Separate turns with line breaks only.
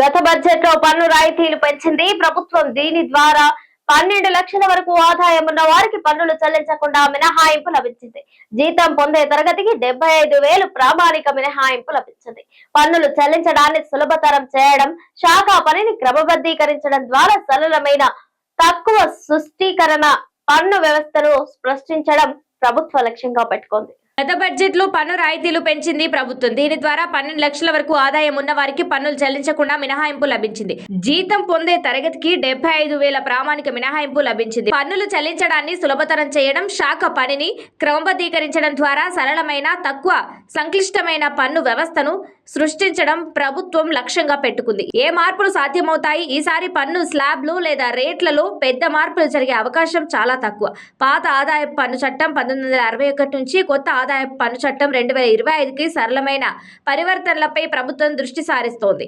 గత బడ్జెట్లో పన్ను రాయితీలు పెంచింది. ప్రభుత్వం దీని ద్వారా పన్నెండు లక్షల వరకు ఆదాయం ఉన్న వారికి పన్నులు చెల్లించకుండా మినహాయింపు లభించింది. జీతం పొందే తరగతికి డెబ్బై ఐదు వేలు ప్రామాణిక మినహాయింపు లభించింది. పన్నులు చెల్లించడాన్ని సులభతరం చేయడం శాఖ పనిని క్రమబద్ధీకరించడం ద్వారా సరళమైన తక్కువ సుష్టీకరణ పన్ను వ్యవస్థను సృష్టించడం ప్రభుత్వ లక్ష్యంగా పెట్టుకుంది.
గత బడ్జెట్లో పన్ను రాయితీలు పెంచింది ప్రభుత్వం. దీని ద్వారా పన్నెండు లక్షల వరకు ఆదాయం ఉన్న వారికి పన్నులు చెల్లించకుండా మినహాయింపు లభించింది. జీతం పొందే తరగతికి డెబ్బై ఐదు వేల ప్రామాణిక మినహాయింపు లభించింది. పన్నులు చెల్లించడాన్ని సులభతరం చేయడం శాఖ పనిని క్రమబద్ధీకరించడం ద్వారా సరళమైన తక్కువ సంక్లిష్టమైన పన్ను వ్యవస్థను సృష్టించడం ప్రభుత్వం లక్ష్యంగా పెట్టుకుంది. ఏ మార్పులు సాధ్యమవుతాయి? ఈసారి పన్ను స్లాబ్లు లేదా రేట్లలో పెద్ద మార్పులు జరిగే అవకాశం చాలా తక్కువ. పాత ఆదాయపు పన్ను చట్టం పంతొమ్మిది వందల అరవై ఒకటి నుంచి కొత్త ఆదాయపు పన్ను చట్టం రెండు వేల ఇరవై ఐదుకి సరళమైన పరివర్తనలపై ప్రభుత్వం దృష్టి సారిస్తోంది.